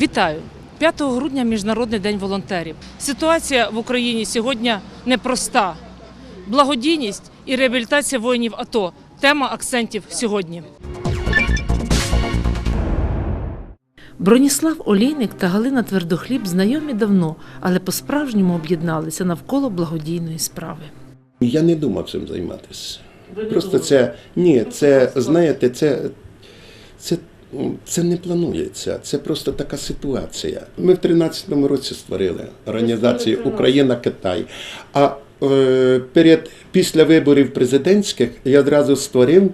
Вітаю! 5 грудня Міжнародний день волонтерів. Ситуація в Україні сьогодні непроста. Благодійність і реабілітація воїнів АТО тема акцентів сьогодні. Броніслав Олійник та Галина Твердохліб знайомі давно, але по-справжньому об'єдналися навколо благодійної справи. Я не думав цим займатися. Просто це ні, це знаєте, це, це, це не планується. Це просто така ситуація. Ми в 13-му році створили організацію Україна Китай. А е, перед після виборів президентських я одразу створив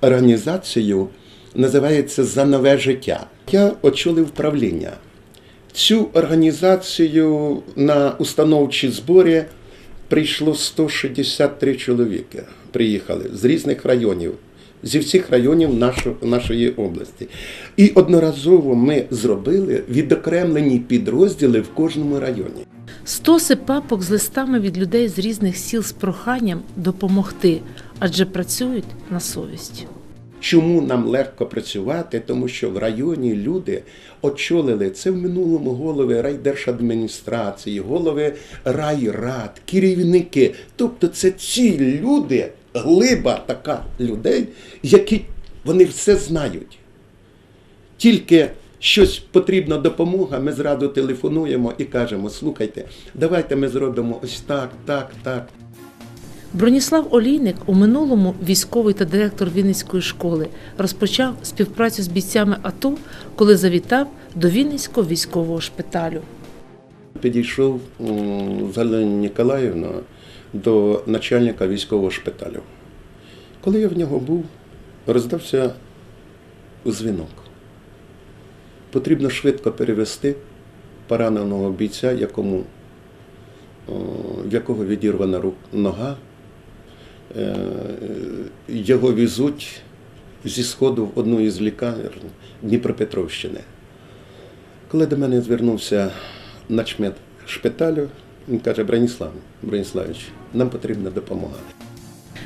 організацію, називається За нове життя. Я очолив правління. Цю організацію на установчі збори прийшло 163 чоловіки. Приїхали з різних районів, зі всіх районів нашо- нашої області. І одноразово ми зробили відокремлені підрозділи в кожному районі. Стоси папок з листами від людей з різних сіл з проханням допомогти, адже працюють на совість. Чому нам легко працювати? Тому що в районі люди очолили це в минулому голови райдержадміністрації, голови райрад, керівники. Тобто це ці люди, глиба така людей, які вони все знають. Тільки щось потрібна допомога, ми зразу телефонуємо і кажемо: слухайте, давайте ми зробимо ось так, так, так. Броніслав Олійник у минулому військовий та директор Вінницької школи розпочав співпрацю з бійцями АТО, коли завітав до Вінницького військового шпиталю. Підійшов Галиною Ніколаївною до начальника військового шпиталю. Коли я в нього був, роздався дзвінок. Потрібно швидко перевести пораненого бійця, якому, в якого відірвана нога. Е, Його везуть зі сходу в одну із лікарень Дніпропетровщини. Коли до мене звернувся начмет шпиталю, він каже: Браніслав, Браніславич, нам потрібна допомога.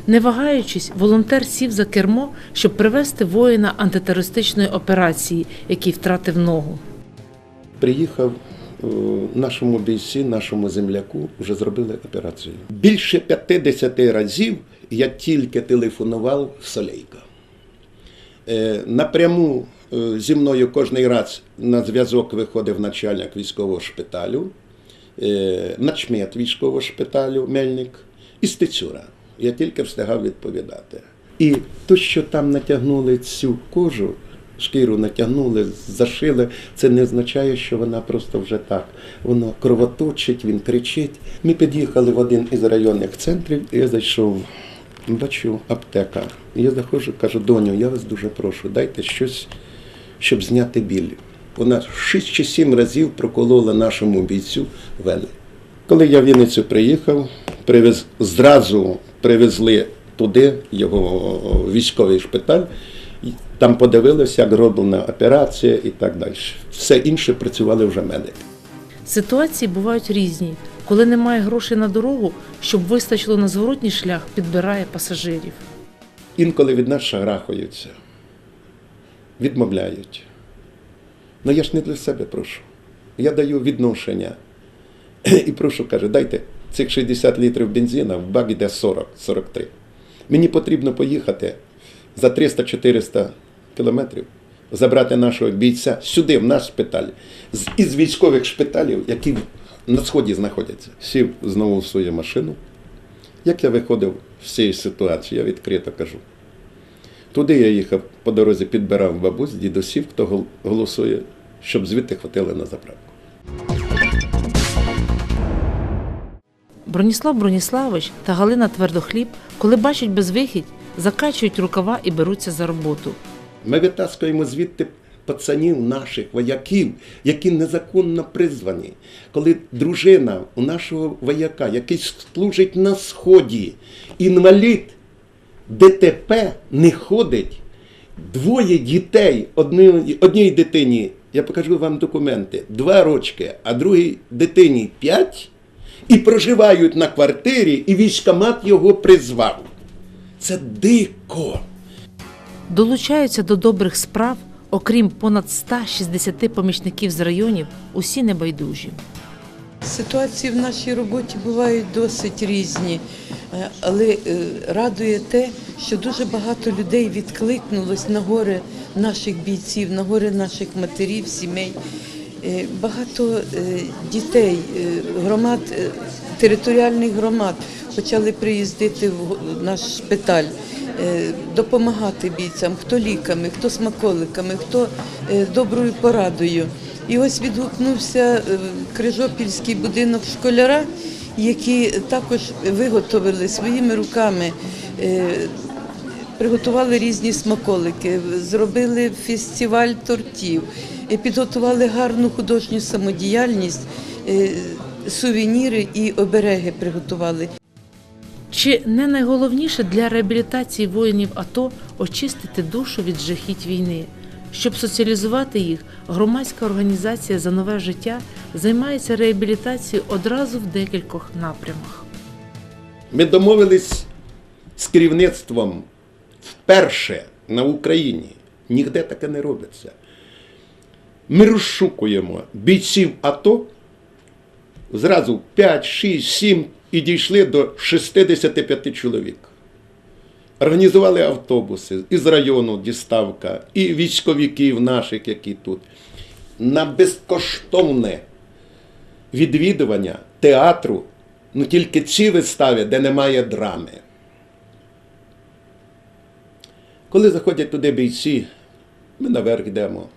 Не вагаючись, волонтер сів за кермо, щоб привести воїна антитерористичної операції, який втратив ногу. Приїхав е, нашому бійці, нашому земляку, вже зробили операцію. Більше 50 разів я тільки телефонував в Солейка. Е, Напряму е, зі мною кожний раз на зв'язок виходив начальник військового шпиталю, е, начмет військового шпиталю Мельник і Стецюра. Я тільки встигав відповідати. І то, що там натягнули цю кожу, шкіру натягнули, зашили, це не означає, що вона просто вже так. Воно кровоточить, він кричить. Ми під'їхали в один із районних центрів, і я зайшов. Бачу аптека. Я заходжу, кажу, доню, я вас дуже прошу, дайте щось, щоб зняти біль. Вона шість чи сім разів проколола нашому бійцю вени. Коли я в Вінницю приїхав, привез, зразу привезли туди його військовий шпиталь, там подивилися, як роблена операція і так далі. Все інше працювали вже медики. Ситуації бувають різні. Коли немає грошей на дорогу, щоб вистачило на зворотній шлях, підбирає пасажирів. Інколи від нас шарахаються, відмовляють. Ну я ж не для себе прошу. Я даю відношення. І прошу, каже, дайте цих 60 літрів бензина, в бак йде 40-43. Мені потрібно поїхати за 300-400 кілометрів, забрати нашого бійця сюди, в наш шпиталь, із військових шпиталів, які на сході знаходяться. Сів знову в свою машину. Як я виходив з цієї ситуації, я відкрито кажу. Туди я їхав по дорозі, підбирав бабусь, дідусів, хто голосує, щоб звідти хватило на заправку. Броніслав Броніславович та Галина Твердохліб, коли бачать безвихідь, закачують рукава і беруться за роботу. Ми витаскуємо звідти пацанів наших вояків, які незаконно призвані. Коли дружина у нашого вояка, який служить на сході, інвалід, ДТП не ходить, двоє дітей, одній, одній дитині, я покажу вам документи, два рочки, а другій дитині п'ять, і проживають на квартирі, і військомат його призвав. Це дико. Долучаються до добрих справ, окрім понад 160 помічників з районів, усі небайдужі. Ситуації в нашій роботі бувають досить різні, е, але е, радує те, що дуже багато людей відкликнулось на горе наших бійців, на горе наших матерів, сімей. Е, Багато дітей, громад, територіальних громад почали приїздити в наш шпиталь, допомагати бійцям, хто ліками, хто смаколиками, хто е, доброю порадою. І ось відгукнувся е, Крижопільський будинок школяра, які також виготовили своїми руками. е, Приготували різні смаколики, зробили фестиваль тортів, е, підготували гарну художню самодіяльність, е, сувеніри і обереги приготували. Чи не найголовніше для реабілітації воїнів АТО очистити душу від жахіть війни? Щоб соціалізувати їх, громадська організація за нове життя займається реабілітацією одразу в декількох напрямах. Ми домовились з керівництвом вперше на Україні. Ніде таке не робиться. Ми розшукуємо бійців АТО зразу 5, 6, 7 і дійшли до 65 чоловік. Організували автобуси із району діставка, і військовиків наших, які тут, на безкоштовне відвідування театру, ну тільки ці вистави, де немає драми. Коли заходять туди бійці, ми наверх йдемо,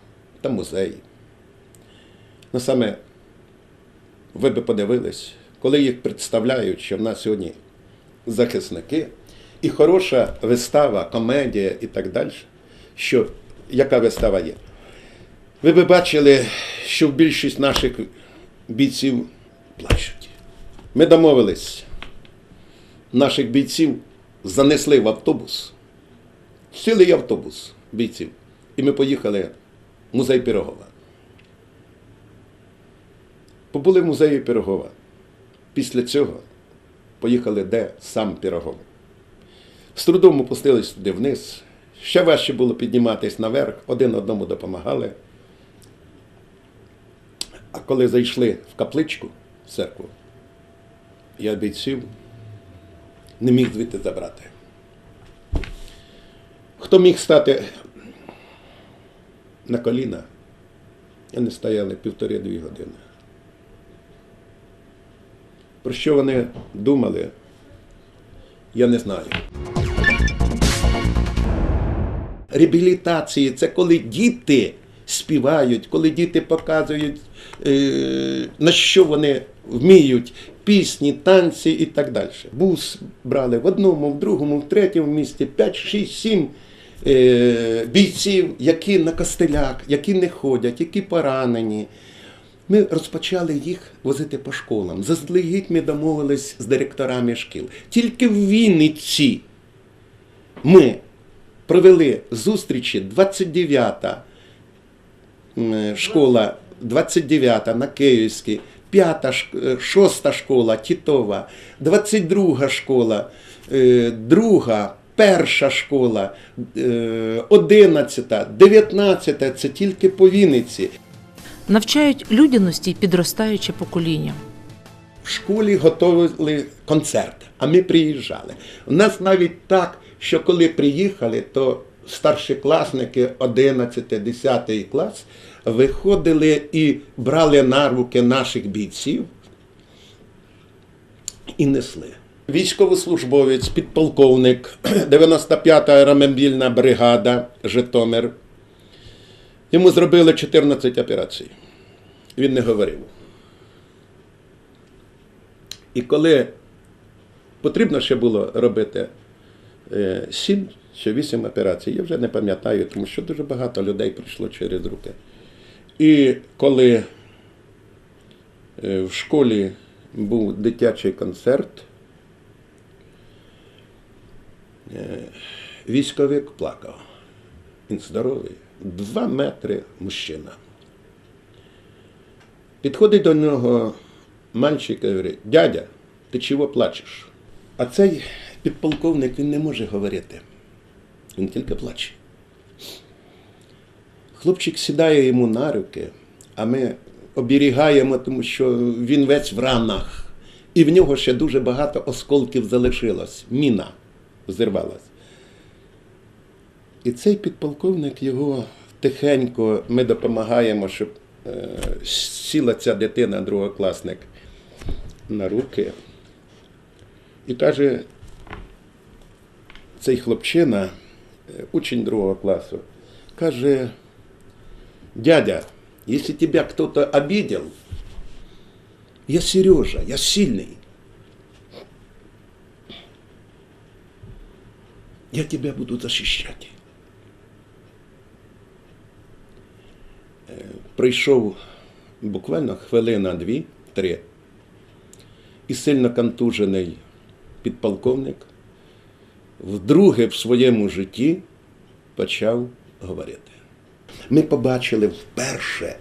там музей. Ну саме ви би подивились, коли їх представляють, що в нас сьогодні захисники, і хороша вистава, комедія і так далі, що яка вистава є. Ви би бачили, що більшість наших бійців плачуть. Ми домовились, наших бійців занесли в автобус, цілий автобус бійців, і ми поїхали в музей Пірогова. Побули в музеї Пірогова. Після цього поїхали де сам Пірогов. З трудом опустились туди вниз. Ще важче було підніматись наверх, один одному допомагали. А коли зайшли в капличку, в церкву, я бійців не міг звідти забрати. Хто міг стати на коліна, вони стояли півтори-дві години. Про що вони думали, я не знаю. Реабілітації це коли діти співають, коли діти показують, е, на що вони вміють, пісні, танці і так далі. Бус брали в одному, в другому, в третьому місті 5, 6, 7 е, бійців, які на костелях, які не ходять, які поранені. Ми розпочали їх возити по школам. Заздалегідь ми домовились з директорами шкіл. Тільки в Вінниці ми провели зустрічі 29-та школа, 29-та на Київській, 5-та, 6-та школа Тітова, 22-га школа, е, друга, перша школа, е, 11-та, 19-та, це тільки по Вінниці. Навчають людяності підростаюче покоління. В школі готували концерт, а ми приїжджали. У нас навіть так, що коли приїхали, то старшокласники 11-10 клас виходили і брали на руки наших бійців і несли. Військовослужбовець, підполковник, 95-та аеромобільна бригада Житомир. Йому зробили 14 операцій. Він не говорив. І коли потрібно ще було робити е, сім чи вісім операцій, я вже не пам'ятаю, тому що дуже багато людей прийшло через руки. І коли е, в школі був дитячий концерт, е, військовик плакав. Він здоровий, два метри мужчина. Підходить до нього мальчик і говорить, дядя, ти чого плачеш? А цей підполковник він не може говорити. Він тільки плаче. Хлопчик сідає йому на руки, а ми оберігаємо, тому що він весь в ранах. І в нього ще дуже багато осколків залишилось. Міна зірвалась. І цей підполковник його тихенько, ми допомагаємо, щоб е, сіла ця дитина, другокласник, на руки. І каже, цей хлопчина, е, учень другого класу, каже, дядя, если тебя кто-то обидел, я Сережа, я сильный. Я тебя буду защищать. Прийшов буквально хвилина дві-три, і сильно контужений підполковник вдруге в своєму житті почав говорити. Ми побачили вперше,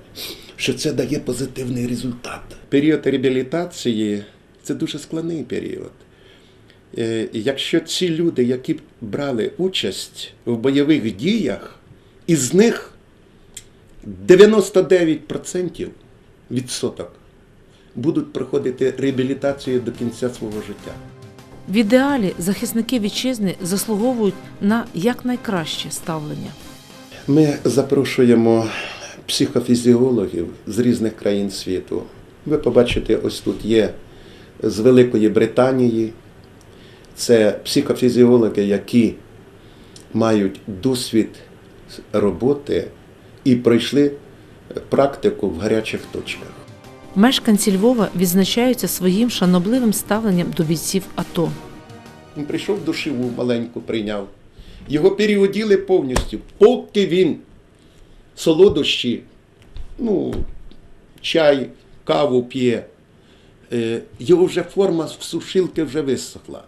що це дає позитивний результат. Період реабілітації це дуже складний період. Е, Якщо ці люди, які брали участь в бойових діях, із них 99% відсоток будуть проходити реабілітацію до кінця свого життя. В ідеалі захисники вітчизни заслуговують на якнайкраще ставлення. Ми запрошуємо психофізіологів з різних країн світу. Ви побачите, ось тут є з Великої Британії. Це психофізіологи, які мають досвід роботи і пройшли практику в гарячих точках. Мешканці Львова відзначаються своїм шанобливим ставленням до бійців АТО. Він прийшов душеву маленьку, прийняв. Його переоділи повністю, поки він солодощі, ну, чай, каву п'є. Е, Його вже форма в сушилки вже висохла.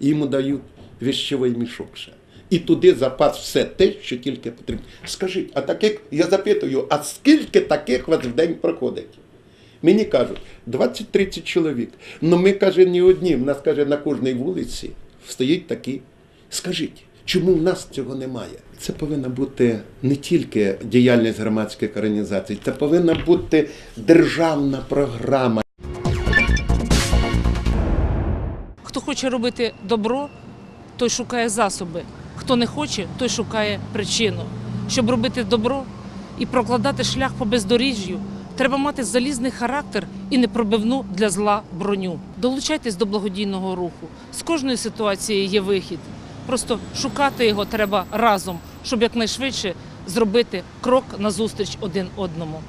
Йому дають віщовий мішок ще. І туди запас все те, що тільки потрібно. Скажіть, а таких, я запитую, а скільки таких вас в день проходить? Мені кажуть, 20-30 чоловік. Ну ми, каже, не одні. В нас, каже, на кожній вулиці стоять такі. Скажіть, чому в нас цього немає? Це повинна бути не тільки діяльність громадських організацій, це повинна бути державна програма. Хто хоче робити добро, той шукає засоби. Хто не хоче, той шукає причину. Щоб робити добро і прокладати шлях по бездоріжжю, треба мати залізний характер і непробивну для зла броню. Долучайтесь до благодійного руху. З кожної ситуації є вихід. Просто шукати його треба разом, щоб якнайшвидше зробити крок назустріч один одному.